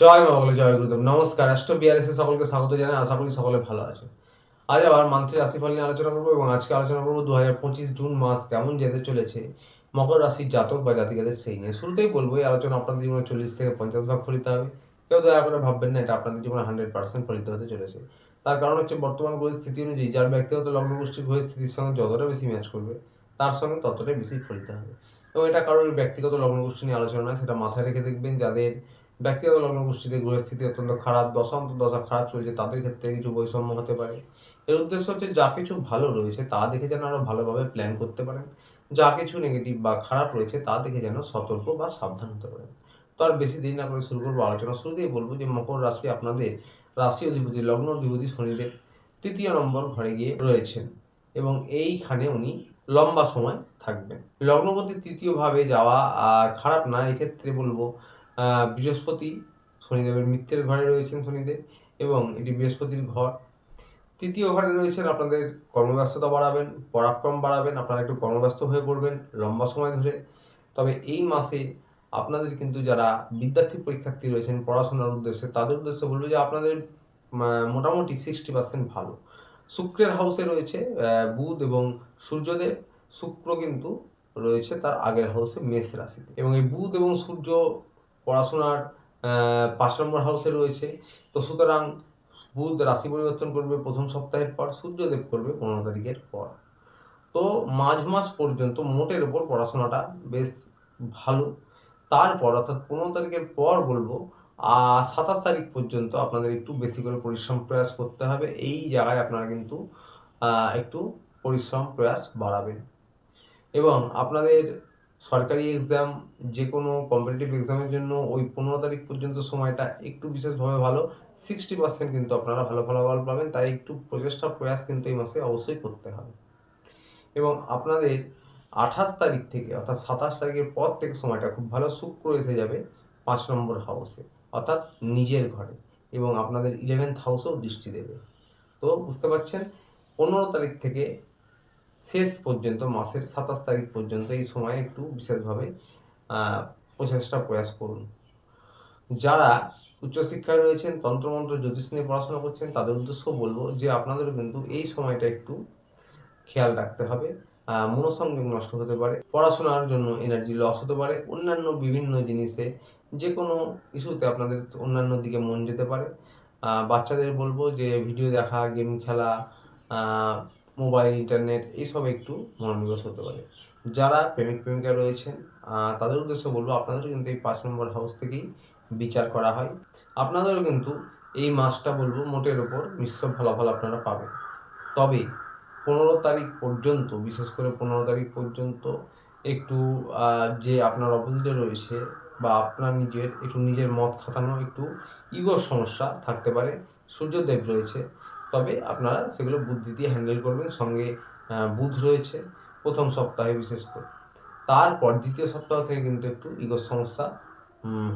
জয় মা বলে জয় গুরুদেব। নমস্কার অ্যাস্ট্রো বিআরএসে সকলকে স্বাগত জানাই। আশা করি সকলে ভালো আছে। আজ আবার মান্থলি রাশিফল নিয়ে আলোচনা করব এবং আজকে আলোচনা করব দু হাজার পঁচিশ জুন মাস কেমন যেতে চলেছে, মকর রাশির জাতক বা জাতিকাদের সেই নিয়ে। শুরুতেই বলব, এই আলোচনা আপনাদের জীবনে চল্লিশ থেকে পঞ্চাশ ভাগ ফলিত হবে। কেউ দয়া করে ভাববেন না, এটা আপনাদের জীবনে হান্ড্রেড পার্সেন্ট ফলিত হতে চলেছে। তার কারণ হচ্ছে বর্তমান পরিস্থিতি অনুযায়ী যার ব্যক্তিগত লগ্ন গোষ্ঠীর পরিস্থিতির সঙ্গে যতটা বেশি ম্যাচ করবে, তার সঙ্গে ততটাই বেশি ফলিত হবে। এবং এটা কারোর ব্যক্তিগত লগ্ন গোষ্ঠী নিয়ে আলোচনা নয়, সেটা মাথায় রেখে দেখবেন, যাদের ব্যক্তিগত লগ্ন গোষ্ঠীতে গ্রহের স্থিতি অত্যন্ত খারাপ, দশান্ত দশা খারাপ চলছে, তাদের ক্ষেত্রে কিছু বৈষম্য হতে পারে। এর উদ্দেশ্য হচ্ছে যা কিছু ভালো রয়েছে তা দেখে যেন আরও ভালোভাবে প্ল্যান করতে পারেন। যা কিছু নেগেটিভ বা খারাপ রয়েছে তা দেখে যেন সতর্ক বা সাবধান হতে পারেন। তো আর বেশি দিন না করে শুরু করব আলোচনা শুরুতেই বলব যে মকর রাশি আপনাদের রাশি অধিপতি, লগ্ন অধিপতি শনিদেব তৃতীয় নম্বর ঘরে গিয়ে রয়েছেন এবং এইখানে উনি লম্বা সময় থাকবেন। লগ্নপতি তৃতীয়ভাবে যাওয়া খারাপ না, এক্ষেত্রে বলব বৃহস্পতি, শনিদেবের মিত্রের ঘরে রয়েছেন শনিদেব এবং এটি বৃহস্পতির ঘর। তৃতীয় ঘরে রয়েছেন আপনাদের কর্মব্যস্ততা বাড়াবেন, পরাক্রম বাড়াবেন, আপনারা একটু কর্মব্যস্ত হয়ে পড়বেন লম্বা সময় ধরে। তবে এই মাসে আপনাদের কিন্তু যারা বিদ্যার্থী পরীক্ষার্থী রয়েছেন পড়াশোনার উদ্দেশ্যে, তাদের উদ্দেশ্যে বলব যে আপনাদের মোটামুটি সিক্সটি পার্সেন্ট ভালো। শুক্রের হাউসে রয়েছে বুধ এবং সূর্যদেব। শুক্র কিন্তু রয়েছে তার আগের হাউসে মেষ রাশিতে। এবং এই বুধ এবং সূর্য পড়াশোনার পাঁচ নম্বর হাউসে রয়েছে। তো সুতরাং বুধ রাশি পরিবর্তন করবে প্রথম সপ্তাহের পর, সূর্যদেব করবে পনেরো তারিখের পর। তো মাঝ মাস পর্যন্ত মোটের ওপর পড়াশোনাটা বেশ ভালো। তারপর অর্থাৎ পনেরো তারিখের পর বলব আর সাতাশ তারিখ পর্যন্ত আপনাদের একটু বেশি করে পরিশ্রম প্রয়াস করতে হবে। এই জায়গায় আপনারা কিন্তু একটু পরিশ্রম প্রয়াস বাড়াবেন। এবং আপনাদের সরকারি এক্সাম যে কোনো কম্পিটিটিভ এক্সামের জন্য ওই পনেরো তারিখ পর্যন্ত সময়টা একটু বিশেষভাবে ভালো। সিক্সটি পার্সেন্ট কিন্তু আপনারা ভালো ফলাফল পাবেন, তাই একটু প্রচেষ্টা, প্রয়াস কিন্তু এই মাসে অবশ্যই করতে হবে। এবং আপনাদের আঠাশ তারিখ থেকে, অর্থাৎ সাতাশ তারিখের পর থেকে সময়টা খুব ভালো, শুক্র এসে যাবে পাঁচ নম্বর হাউসে অর্থাৎ নিজের ঘরে এবং আপনাদের ইলেভেন্থ হাউসেও দৃষ্টি দেবে। তো বুঝতে পারছেন, পনেরো তারিখ থেকে শেষ পর্যন্ত, মাসের সাতাশ তারিখ পর্যন্ত এই সময় একটু বিশেষভাবে প্রচেষ্টা প্রয়াস করুন। যারা উচ্চশিক্ষায় রয়েছেন, তন্ত্রমন্ত্র, জ্যোতিষ নিয়ে পড়াশোনা করছেন, তাদের উদ্দেশ্য বলব যে আপনাদেরও কিন্তু এই সময়টা একটু খেয়াল রাখতে হবে। মনোসংযোগ নষ্ট হতে পারে, পড়াশোনার জন্য এনার্জি লস হতে পারে, অন্যান্য বিভিন্ন জিনিসে যে কোনো ইস্যুতে আপনাদের অন্যান্য দিকে মন যেতে পারে। বাচ্চাদের বলব যে ভিডিও দেখা গেম খেলা মোবাইল, ইন্টারনেট এইসব একটু মনোনিবেশ হতে পারে। যারা প্রেমিক, প্রেমিকা রয়েছেন তাদের উদ্দেশ্যে বলব আপনাদেরও কিন্তু এই পাঁচ নম্বর হাউস থেকেই বিচার করা হয়। আপনাদেরও কিন্তু এই মাসটা বলব মোটের ওপর মিশ্র ফলাফল আপনারা পাবেন। তবে পনেরো তারিখ পর্যন্ত, বিশেষ করে পনেরো তারিখ পর্যন্ত একটু যে আপনার অপোজিটে রয়েছে বা আপনার নিজের, একটু নিজের মত খাতানো একটু ইগোর সমস্যা থাকতে পারে। সূর্যদেব রয়েছে তবে আপনারা সেগুলো বুদ্ধি দিয়ে হ্যান্ডেল করবেন। সঙ্গে বুধ রয়েছে, প্রথম সপ্তাহে বিশেষ করে। তারপর দ্বিতীয় সপ্তাহ থেকে কিন্তু একটু ইগোর সমস্যা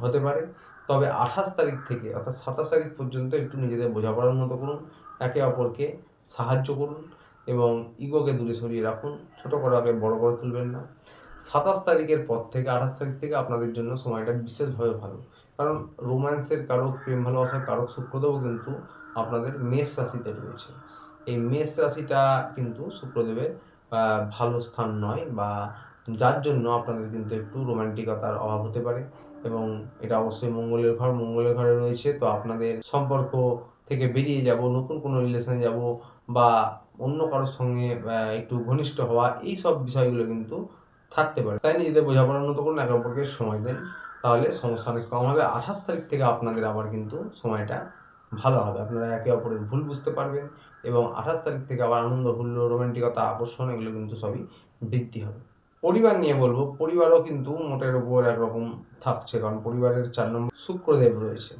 হতে পারে। তবে আঠাশ তারিখ থেকে অর্থাৎ সাতাশ তারিখ পর্যন্ত একটু নিজেদের বোঝাপড়ার মতো করুন, একে অপরকে সাহায্য করুন এবং ইগোকে দূরে সরিয়ে রাখুন। ছোটো করে আগে বড় করে তুলবেন না। সাতাশ তারিখের পর থেকে, আঠাশ তারিখ থেকে আপনাদের জন্য সময়টা বিশেষভাবে ভালো। কারণ রোম্যান্সের কারক, প্রেম ভালোবাসার কারক শুক্রদেবও কিন্তু আপনাদের মেষ রাশিতে রয়েছে। এই মেষ রাশিটা কিন্তু শুক্রদেবের ভালো স্থান নয় বা যার জন্য আপনাদের কিন্তু একটু রোমান্টিকতার অভাব হতে পারে এবং এটা অবশ্যই মঙ্গলের ঘর, মঙ্গলের ঘরে রয়েছে। তো আপনাদের সম্পর্ক থেকে বেরিয়ে যাব, নতুন কোনো রিলেশনে যাব বা অন্য কারোর সঙ্গে একটু ঘনিষ্ঠ হওয়া, এই সব বিষয়গুলো কিন্তু থাকতে পারে। তাই নিজেদের বোঝাপড়ার মতো করুন, একে অপরকে সময় দেন। তাহলে সমস্যা অনেক কম হবে। আঠাশ তারিখ থেকে আপনাদের আবার কিন্তু সময়টা ভালো হবে। আপনারা একে অপরের ভুল বুঝতে পারবেন এবং আঠাশ তারিখ থেকে আবার আনন্দ হুল্লো রোমান্টিকতা, আকর্ষণ এগুলো কিন্তু সবই বৃদ্ধি হবে। পরিবার নিয়ে বলব, পরিবারও কিন্তু মোটের উপর একরকম থাকছে কারণ পরিবারের চার নম্বর শুক্রদেব রয়েছে।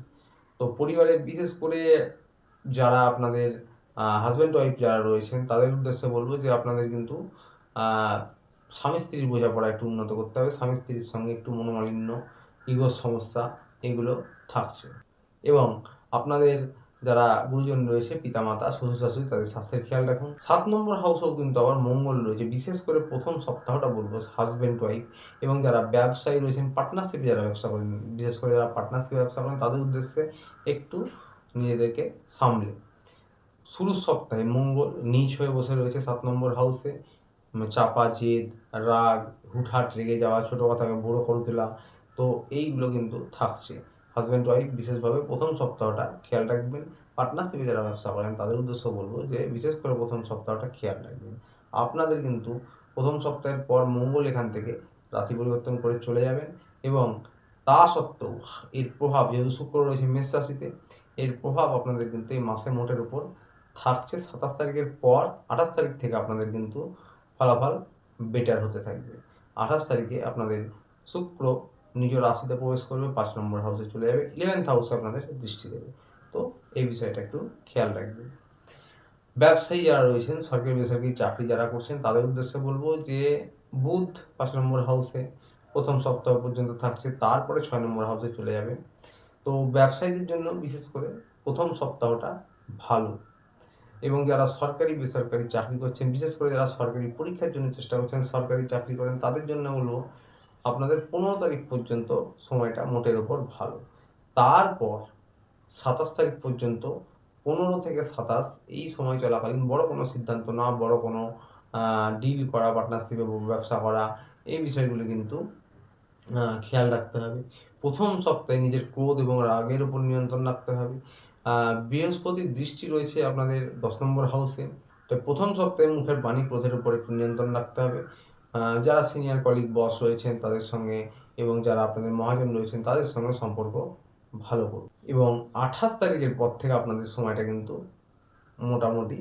তো পরিবারে বিশেষ করে যারা আপনাদের হাজব্যান্ড ওয়াইফ যারা রয়েছেন, তাদের উদ্দেশ্যে বলব যে আপনাদের কিন্তু স্বামী স্ত্রীর বোঝাপড়া একটু উন্নত করতে হবে। স্বামী স্ত্রীর সঙ্গে একটু মনোমালিন্য ইগোর সমস্যা এগুলো থাকছে। এবং আপনাদের যারা গুরুজন রয়েছে, পিতামাতা শ্বশুর শাশুড়ি তাদের স্বাস্থ্যের খেয়াল রাখুন। সাত নম্বর হাউসেও কিন্তু আবার মঙ্গল রয়েছে। বিশেষ করে প্রথম সপ্তাহটা বলব হাজব্যান্ড ওয়াইফ এবং যারা ব্যবসায়ী রয়েছেন পার্টনারশিপে যারা ব্যবসা করেন, বিশেষ করে যারা পার্টনারশিপে ব্যবসা করেন, তাদের উদ্দেশ্যে একটু নিজেদেরকে সামলে। শুরুর সপ্তাহে মঙ্গল নিচ হয়ে বসে রয়েছে সাত নম্বর হাউসে চাপা, জেদ, রাগ, হুটহাট রেগে যাওয়া, ছোটো কথাকে বড়ো করে তোলা তো এইগুলো কিন্তু থাকছে। হাজব্যান্ড ওয়াইফ বিশেষভাবে প্রথম সপ্তাহটা খেয়াল রাখবেন। পার্টনারশিপে যারা ব্যবসা করেন, তাদের উদ্দেশ্য বলব যে বিশেষ করে প্রথম সপ্তাহটা খেয়াল রাখবেন। আপনাদের কিন্তু প্রথম সপ্তাহের পর মঙ্গল এখান থেকে রাশি পরিবর্তন করে চলে যাবেন এবং তা সত্ত্বেও এর প্রভাব, যেহেতু শুক্র রয়েছে মেষ রাশিতে, এর প্রভাব আপনাদের কিন্তু এই মাসে মোটের উপর থাকছে। সাতাশ তারিখের পর আঠাশ তারিখ থেকে আপনাদের কিন্তু ফলাফল বেটার হতে থাকবে। আঠাশ তারিখে আপনাদের শুক্র নিজ রাশিতে প্রবেশ করবে, পাঁচ নম্বর হাউসে চলে যাবে ইলেভেন্থ হাউসে আপনাদের দৃষ্টি দেবে। তো এই বিষয়টা একটু খেয়াল রাখবেন। ব্যবসায়ী যারা রয়েছেন, সরকারি বেসরকারি চাকরি যারা করছেন, তাদের উদ্দেশ্যে বলব যে, বুধ পাঁচ নম্বর হাউসে প্রথম সপ্তাহ পর্যন্ত থাকছে, তারপরে ছয় নম্বর হাউসে চলে যাবে। তো ব্যবসায়ীদের জন্য বিশেষ করে প্রথম সপ্তাহটা ভালো। এবং যারা সরকারি বেসরকারি চাকরি করছেন, বিশেষ করে যারা সরকারি পরীক্ষার জন্য চেষ্টা করছেন, সরকারি চাকরি করেন, তাদের জন্য বলব আপনাদের পনেরো তারিখ পর্যন্ত সময়টা মোটের ওপর ভালো। তারপর সাতাশ তারিখ পর্যন্ত পনেরো থেকে সাতাশ এই সময় চলাকালীন বড় কোনো সিদ্ধান্ত না, বড় কোনো ডিল করা পার্টনারশিপে ব্যবসা করা, এই বিষয়গুলো কিন্তু খেয়াল রাখতে হবে। প্রথম সপ্তাহে নিজের ক্রোধ এবং রাগের উপর নিয়ন্ত্রণ রাখতে হবে। বৃহস্পতির দৃষ্টি রয়েছে আপনাদের দশ নম্বর হাউসে তো প্রথম সপ্তাহে মুখের বাণী ক্রোধের উপর একটু নিয়ন্ত্রণ রাখতে হবে। যারা সিনিয়র কলিগ বস রয়েছেন তাদের সঙ্গে এবং যারা আপনাদের মহাজন রয়েছেন তাদের সঙ্গে সম্পর্ক ভালো করুন। এবং আঠাশ তারিখের পর থেকে আপনাদের সময়টা কিন্তু মোটামুটি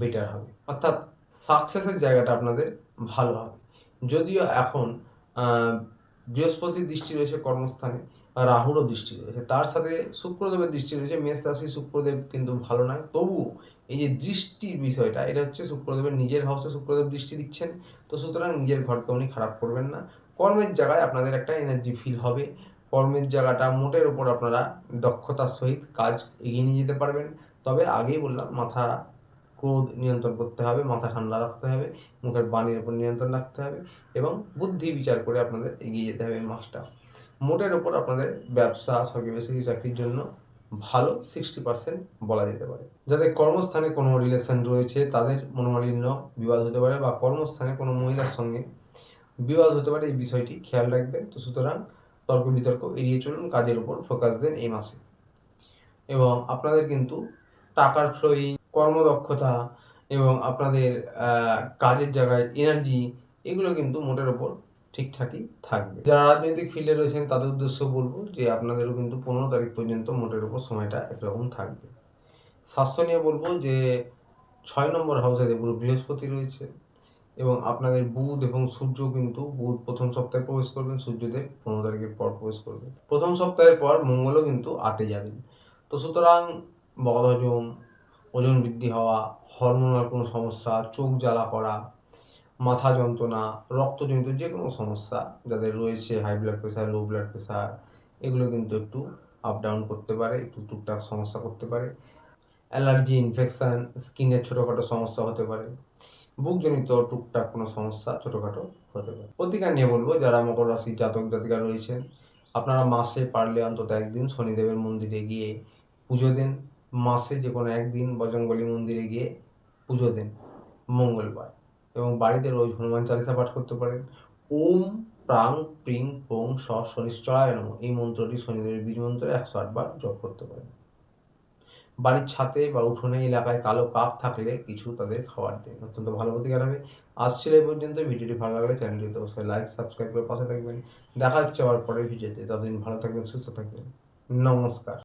বেটার হবে। অর্থাৎ সাকসেসের জায়গাটা আপনাদের ভালো হবে। যদিও এখন বৃহস্পতির দৃষ্টি রয়েছে কর্মস্থানে, রাহুরও দৃষ্টি রয়েছে। তার সাথে শুক্রদেবের দৃষ্টি রয়েছে, মেষ রাশি শুক্রদেব কিন্তু ভালো নয়। তবুও এই যে দৃষ্টির বিষয়টা, এটা হচ্ছে শুক্রদেবের নিজের হাউসে শুক্রদেব দৃষ্টি দিচ্ছেন, তো সুতরাং নিজের ঘরকে উনি খারাপ করবেন না। কর্মের জায়গায় আপনাদের একটা এনার্জি ফিল হবে। কর্মের জায়গাটা মোটের ওপর আপনারা দক্ষতার সহিত কাজ এগিয়ে নিয়ে যেতে পারবেন। তবে আগেই বললাম, মাথা ক্রোধ নিয়ন্ত্রণ করতে হবে, মাথা ঠান্ডা রাখতে হবে, মুখের বাণীর উপর নিয়ন্ত্রণ রাখতে হবে এবং বুদ্ধি বিচার করে আপনাদের এগিয়ে যেতে হবে মাসটা। মোটের ওপর আপনাদের ব্যবসা, সরকারি বেসরকারি চাকরির জন্য ভালো সিক্সটি পার্সেন্ট বলা যেতে পারে। যাদের কর্মস্থানে কোনো রিলেশন রয়েছে, তাদের মনোমালিন্য বিবাদ হতে পারে বা কর্মস্থানে কোনো মহিলার সঙ্গে বিবাদ হতে পারে, এই বিষয়টি খেয়াল রাখবেন। তো সুতরাং তর্ক বিতর্ক এড়িয়ে চলুন, কাজের উপর ফোকাস দেন এই মাসে। এবং আপনাদের কিন্তু টাকার ফ্লোয়িং কর্মদক্ষতা এবং আপনাদের কাজের জায়গায় এনার্জি এগুলো কিন্তু মোটের ওপর ঠিকঠাকই থাকবে। যারা রাজনৈতিক ফিল্ডে রয়েছেন, তাদের উদ্দেশ্য বলব যে, আপনাদেরও কিন্তু পনেরো তারিখ পর্যন্ত মোটের ওপর সময়টা একরকম থাকবে। স্বাস্থ্য নিয়ে বলব যে, ছয় নম্বর হাউসে দেবগুরু বৃহস্পতি রয়েছে এবং আপনাদের বুধ এবং সূর্য কিন্তু বুধ প্রথম সপ্তাহে প্রবেশ করবেন, সূর্যদেব পনেরো তারিখের পর প্রবেশ করবে প্রথম সপ্তাহের পর মঙ্গলও কিন্তু আটে যাবেন। তো সুতরাং বদহজম, ওজন বৃদ্ধি হওয়া হরমোনাল কোনো সমস্যা, চোখ জ্বালা করা মাথা যন্ত্রণা, রক্তজনিত যে কোনো সমস্যা যাদের রয়েছে high blood pressure low blood pressure এগুলো কিন্তু একটু আপ ডাউন করতে পারে, একটু টুকটাক সমস্যা করতে পারে। অ্যালার্জি ইনফেকশান স্কিনের ছোটোখাটো সমস্যা হতে পারে। বুকজনিত টুকটাক কোনো সমস্যা ছোটোখাটো হতে পারে। প্রতিকার নিয়ে বলব, যারা মকর রাশির জাতক জাতিকা রয়েছেন, আপনারা মাসে পারলে অন্তত একদিন শনিদেবের মন্দিরে গিয়ে পুজো দেন। মাসে যে কোনো একদিন বজরংবলী মন্দিরে গিয়ে পুজো দেন। মঙ্গলবার। এবং বাড়িতে রোজ হনুমান চালিসা পাঠ করতে পারেন। ওম প্রাং প্রিং পোং স শনিশ্চরায় নম এই মন্ত্রটি শনিদেবের বীজ মন্ত্রে একশো আটবার জপ করতে পারেন। বাড়ির ছাদে বা উঠোনে এলাকায় কালো কাপ থাকলে কিছু তাদের খাবার দিন। অত্যন্ত ভালো প্রতিকার হবে। আসছিল এই পর্যন্ত। ভিডিওটি ভালো লাগলে চ্যানেলটিতে অবশ্যই লাইক সাবস্ক্রাইব করে পাশে থাকবেন। দেখা হচ্ছে আবার পরের ভিডিওতে। ততদিন ভালো থাকবেন, সুস্থ থাকবেন। নমস্কার।